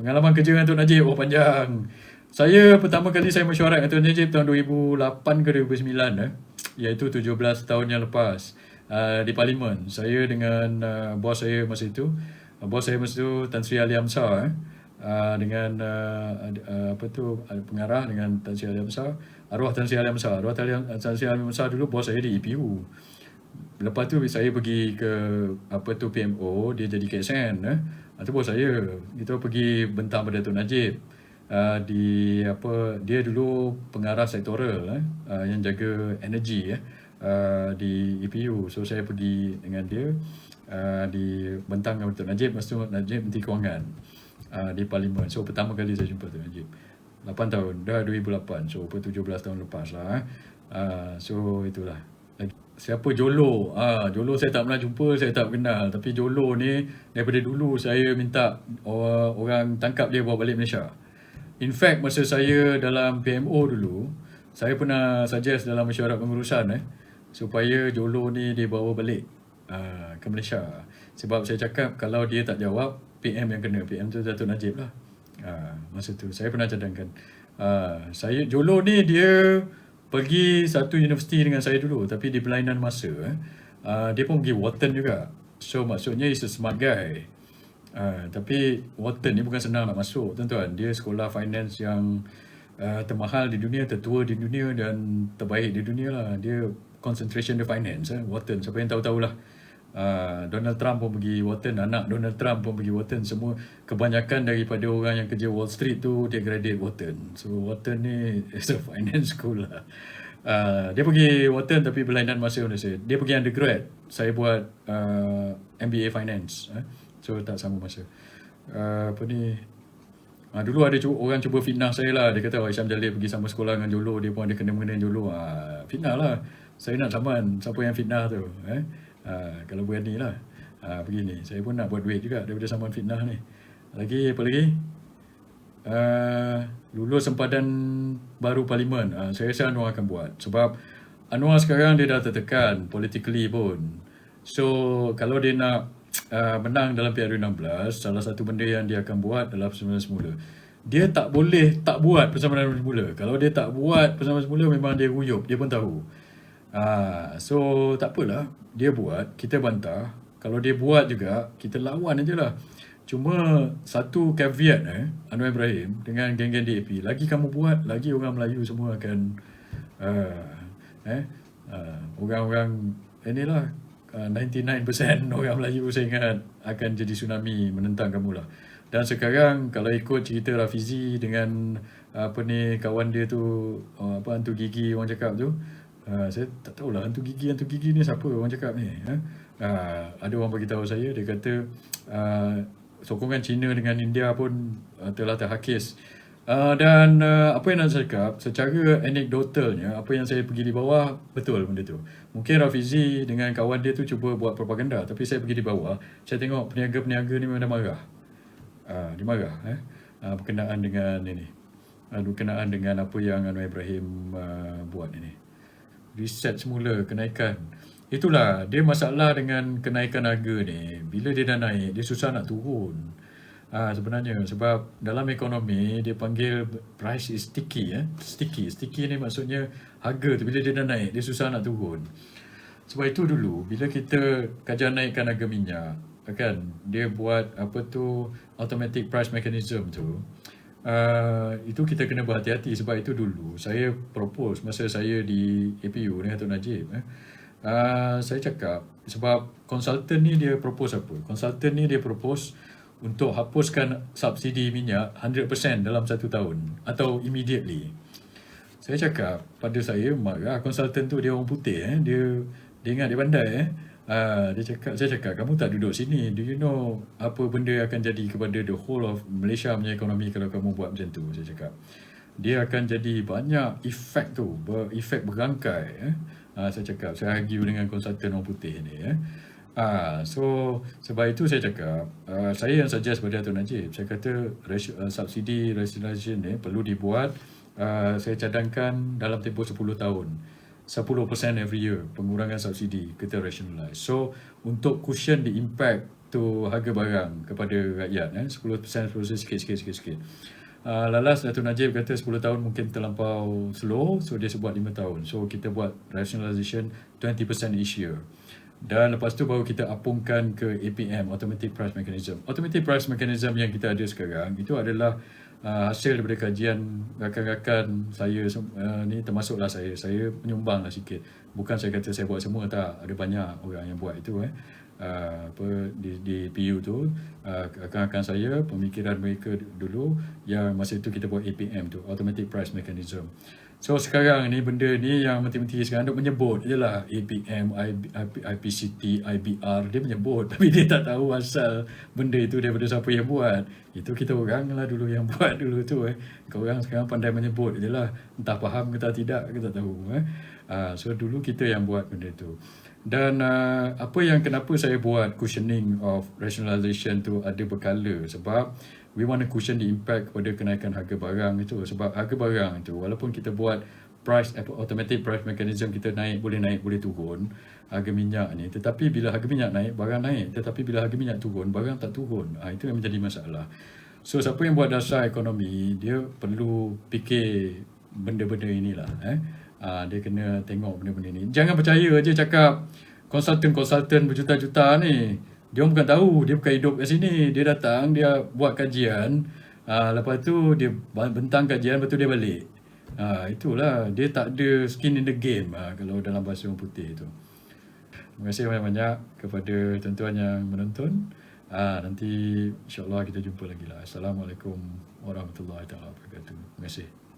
Pengalaman kerja dengan Tuan Najib, oh panjang. Saya pertama kali saya mesyuarat dengan Tuan Najib tahun 2008 ke 2009 eh. Iaitu 17 tahun yang lepas uh, di Parlimen. Saya dengan uh, bos saya masa itu. Uh, bos saya masa itu Tan Sri Ali Amsar eh. Uh, dengan uh, uh, apa tu uh, pengarah dengan Tan Sri Ali Amsar arwah Tan Sri Ali Amsar arwah Tan Sri Ali Amsar dulu bos saya di EPU lepas tu saya pergi ke apa tu PMO dia jadi KSN eh. Itu bos saya. Kita pergi bentang pada Tun Najib. Uh, di apa dia dulu pengarah sektoral eh. Uh, yang jaga energi eh. Uh, di EPU so saya pergi dengan dia uh, di bentang dengan Tun Najib. Masa tu Najib Menteri Kewangan. Uh, di parlimen. So pertama kali saya jumpa Tun Najib. 8 tahun. Dah 2008 so 17 tahun lepas lah eh. uh, so itulah siapa? Jolo. Ah Jolo saya tak pernah jumpa saya tak kenal. Tapi Jolo ni daripada dulu saya minta orang, orang tangkap dia bawa balik Malaysia. In fact masa saya dalam PMO dulu saya pernah suggest dalam mesyuarat pengurusan eh supaya Jolo ni dia bawa balik uh, ke Malaysia. Sebab saya cakap kalau dia tak jawab PM yang kena. PM tu Datuk Najib lah. Uh, masa tu. Saya pernah cadangkan. Uh, saya Jolo ni dia pergi satu universiti dengan saya dulu tapi di berlainan masa eh, uh, dia pun pergi Wharton juga. So maksudnya is a smart guy. Uh, tapi Wharton ni bukan senang nak masuk tuan-tuan. Dia sekolah finance yang uh, termahal di dunia tertua di dunia dan terbaik di dunia lah. Dia concentration the finance eh, Wharton siapa yang tahu-tahulah Uh, Donald Trump pun pergi Wharton, anak Donald Trump pun pergi Wharton. Semua kebanyakan daripada orang yang kerja Wall Street tu dia graduate Wharton. So Wharton ni is a finance school lah. Uh, dia pergi Wharton tapi berlainan masa saya. Dia pergi undergrad. Saya buat uh, MBA Finance. Eh? So tak sama masa. Uh, apa ni? Uh, dulu ada cu- orang cuba fitnah saya lah. Dia kata, oh, Isyam Jalil pergi sama sekolah dengan Jolo. Dia pun ada kena-mengena Jolo. Uh, fitnah lah. Saya nak saman siapa yang fitnah tu. Eh? Ha, kalau berani lah. Ha, begini. Saya pun nak buat duit juga daripada saman fitnah ni. Lagi apa lagi? Uh, lulus sempadan baru parlimen. Uh, saya rasa Anwar akan buat. Sebab Anwar sekarang dia dah tertekan politically pun. So kalau dia nak uh, menang dalam PRU16, salah satu benda yang dia akan buat adalah persembahan semula. Dia tak boleh tak buat persembahan semula. Kalau dia tak buat persembahan semula memang dia guyup. Dia pun tahu. Ah, so tak apalah dia buat, kita bantah. Kalau dia buat juga, kita lawan aja lah. Cuma satu caveat eh, Anwar Ibrahim dengan geng-geng DAP, lagi kamu buat, lagi orang Melayu semua akan uh, eh, uh, orang-orang inilah uh, 99% orang Melayu saya ingat akan jadi tsunami menentang kamu lah. Dan sekarang kalau ikut cerita Rafizi dengan apa ni kawan dia tu apa hantu gigi orang cakap tu Uh, saya tak tahulah hantu gigi hantu gigi ni siapa? Orang cakap ni ha? ada orang bagi tahu saya dia kata uh, sokongan China dengan India pun uh, telah terhakis. Uh, dan uh, apa yang saya cakap secara anekdotalnya apa yang saya pergi di bawah betul benda tu. Mungkin Rafizi dengan kawan dia tu cuba buat propaganda tapi saya pergi di bawah saya tengok peniaga-peniaga ni memang dah marah. Uh, dia marah eh? uh, berkenaan dengan ini. Uh, berkenaan dengan apa yang Anwar Ibrahim uh, buat ini reset semula kenaikan. Itulah dia masalah dengan kenaikan harga ni. Bila dia dah naik, dia susah nak turun. Ha, sebenarnya sebab dalam ekonomi dia panggil price is sticky eh. Sticky. Sticky ni maksudnya harga tu bila dia dah naik, dia susah nak turun. Sebab itu dulu bila kita kajian naikkan harga minyak, kan dia buat apa tu automatic price mechanism tu uh, itu kita kena berhati-hati sebab itu dulu saya propose masa saya di APU dengan Datuk Najib eh. Uh, saya cakap sebab konsultan ni dia propose apa? Konsultan ni dia propose untuk hapuskan subsidi minyak 100% dalam satu tahun atau immediately. Saya cakap pada saya marah konsultan tu dia orang putih eh. Dia dia ingat dia pandai eh. Uh, dia cakap, saya cakap, kamu tak duduk sini. Do you know apa benda akan jadi kepada the whole of Malaysia punya ekonomi kalau kamu buat macam tu? Saya cakap. Dia akan jadi banyak efek tu, ber, efek berangkai. Eh? Uh, saya cakap, saya argue dengan konsultan orang putih ni. Eh? Uh, so, sebab itu saya cakap, uh, saya yang suggest pada Dato' Najib, saya kata uh, subsidi rationalisation ni perlu dibuat, uh, saya cadangkan dalam tempoh 10 tahun. 10% every year pengurangan subsidi kita rationalize. So untuk cushion the impact tu harga barang kepada rakyat eh 10% 10% sikit sikit sikit sikit. Uh, lalas Datuk Najib kata 10 tahun mungkin terlampau slow so dia sebut 5 tahun. So kita buat rationalization 20% each year. Dan lepas tu baru kita apungkan ke APM Automatic Price Mechanism. Automatic Price Mechanism yang kita ada sekarang itu adalah uh, hasil daripada kajian rakan-rakan saya uh, ni termasuklah saya. Saya menyumbang lah sikit. Bukan saya kata saya buat semua tak. Ada banyak orang yang buat itu eh. Uh, apa di, di PU tu uh, rakan-rakan saya pemikiran mereka dulu yang masa itu kita buat APM tu automatic price mechanism. So sekarang ni benda ni yang menti-menti sekarang duk menyebut je lah APM IP, IP, IPCT IBR dia menyebut. Tapi dia tak tahu asal benda itu daripada siapa yang buat. Itu kita orang lah dulu yang buat dulu tu eh. Kau orang sekarang pandai menyebut je lah entah faham ke tak tidak kita tahu eh. Uh, so dulu kita yang buat benda tu dan uh, apa yang kenapa saya buat cushioning of rationalization tu ada berkala. Sebab we want to cushion the impact kepada kenaikan harga barang itu. Sebab harga barang itu walaupun kita buat price automatic price mechanism kita naik boleh naik boleh turun harga minyak ni. Tetapi bila harga minyak naik barang naik. Tetapi bila harga minyak turun barang tak turun. Ha, itu yang menjadi masalah. So siapa yang buat dasar ekonomi dia perlu fikir benda-benda inilah eh. Uh, dia kena tengok benda-benda ni. Jangan percaya aja cakap konsultan-konsultan berjuta-juta ni. Dia bukan tahu, dia bukan hidup kat sini. Dia datang, dia buat kajian. Uh, lepas tu dia bentang kajian, lepas tu dia balik. Uh, itulah, dia tak ada skin in the game uh, kalau dalam bahasa orang putih tu. Terima kasih banyak-banyak kepada tuan-tuan yang menonton. Uh, nanti insyaAllah kita jumpa lagi lah. Assalamualaikum warahmatullahi wabarakatuh. Terima kasih.